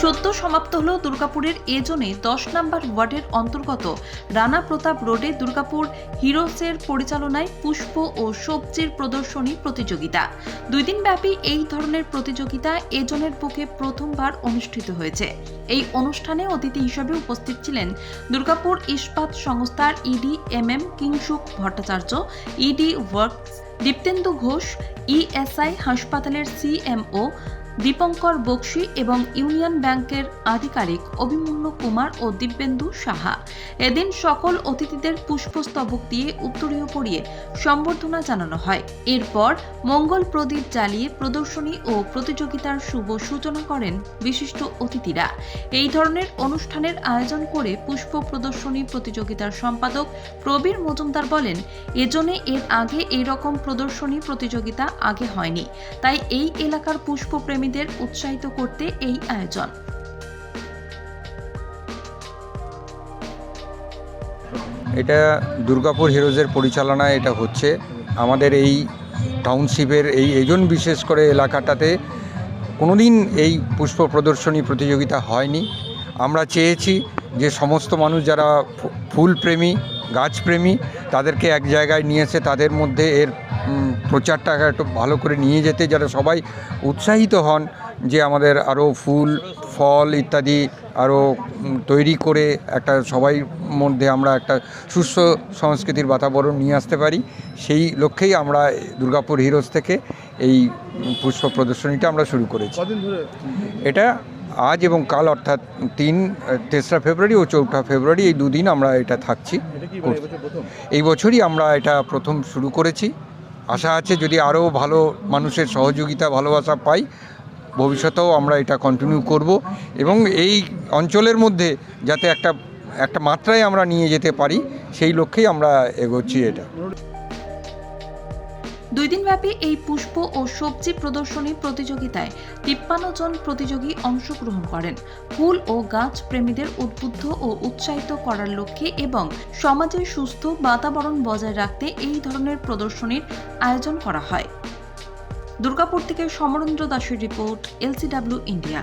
সদ্য সমাপ্ত হল দুর্গাপুরের এজনে দশ নম্বর ওয়ার্ডের অন্তর্গত রানা প্রতাপ রোডে দুর্গাপুর হিরোসের পরিচালনায় পুষ্প ও সবজির প্রদর্শনী প্রতিযোগিতা। দুই দিন ব্যাপী এই ধরনের প্রতিযোগিতা এজনের বুকে প্রথমবার অনুষ্ঠিত হয়েছে। এই অনুষ্ঠানে অতিথি হিসেবে উপস্থিত ছিলেন দুর্গাপুর ইস্পাত সংস্থার ED M M Kingshuk Bhattacharya, ED works Diptendu Ghosh, ESI হাসপাতালের সিএমও দীপঙ্কর বক্সি এবং ইউনিয়ন ব্যাংকের আধিকারিক অভিমন্যু কুমার ও দিব্যেন্দু সাহা। এদিন সকল অতিথিদের পুষ্পস্তবক দিয়ে উত্তরীয় পরিয়ে সম্বর্ধনা জানানো হয়। এরপর মঙ্গল প্রদীপ জ্বালিয়ে প্রদর্শনী ও প্রতিযোগিতার শুভ সূচনা করেন বিশিষ্ট অতিথিরা। এই ধরনের অনুষ্ঠানের আয়োজন করে পুষ্প প্রদর্শনী প্রতিযোগিতার সম্পাদক প্রবীর মজুমদার বলেন এজনে এর আগে এই রকম প্রদর্শনী প্রতিযোগিতা আগে হয়নি। তাই এই এলাকার পুষ্পপ্রেমীদের উৎসাহিত করতে এই আয়োজন। এটা দুর্গাপুর হিরোজের পরিচালনায় এটা হচ্ছে। আমাদের এই টাউনশিপের এই এজন বিশেষ করে এলাকাটাতে কোনোদিন এই পুষ্প প্রদর্শনী প্রতিযোগিতা হয়নি। আমরা চেয়েছি যে সমস্ত মানুষ যারা ফুলপ্রেমী, গাছপ্রেমী, তাদেরকে এক জায়গায় নিয়ে এসে তাদের মধ্যে এর উম, প্রচারটা একটু ভালো করে নিয়ে যেতে যারা সবাই উৎসাহিত হন যে আমাদের আরও ফুল ফল ইত্যাদি আরও তৈরি করে একটা সবাই মধ্যে আমরা একটা সুস্থ সংস্কৃতির বাতাবরণ নিয়ে আসতে পারি। সেই লক্ষ্যেই আমরা দুর্গাপুর হিরোজ থেকে এই পুষ্প প্রদর্শনীটা আমরা শুরু করেছি। এটা আজ এবং কাল অর্থাৎ তিন তেসরা ফেব্রুয়ারি ও চৌঠা ফেব্রুয়ারি এই দুদিন আমরা এটা থাকছি। এই বছরই আমরা এটা প্রথম শুরু করেছি। আশা আছে যদি আরও ভালো মানুষের সহযোগিতা, ভালোবাসা পাই, ভবিষ্যতেও আমরা এটা কন্টিনিউ করব। এবং এই অঞ্চলের মধ্যে যাতে একটা একটা মাত্রায় আমরা নিয়ে যেতে পারি, সেই লক্ষ্যেই আমরা এগোচ্ছি এটা। দুই দিনব্যাপী এই পুষ্প ও সবজি প্রদর্শনী প্রতিযোগিতায় তিপ্পান্ন জন প্রতিযোগী অংশগ্রহণ করেন। ফুল ও গাছ প্রেমীদের উদ্বুদ্ধ ও উৎসাহিত করার লক্ষ্যে এবং সমাজে সুস্থ বাতাবরণ বজায় রাখতে এই ধরনের প্রদর্শনীর আয়োজন করা হয়। দুর্গাপুর থেকে সমরেন্দ্র দাসের রিপোর্ট, এলসিডাব্লিউ ইন্ডিয়া।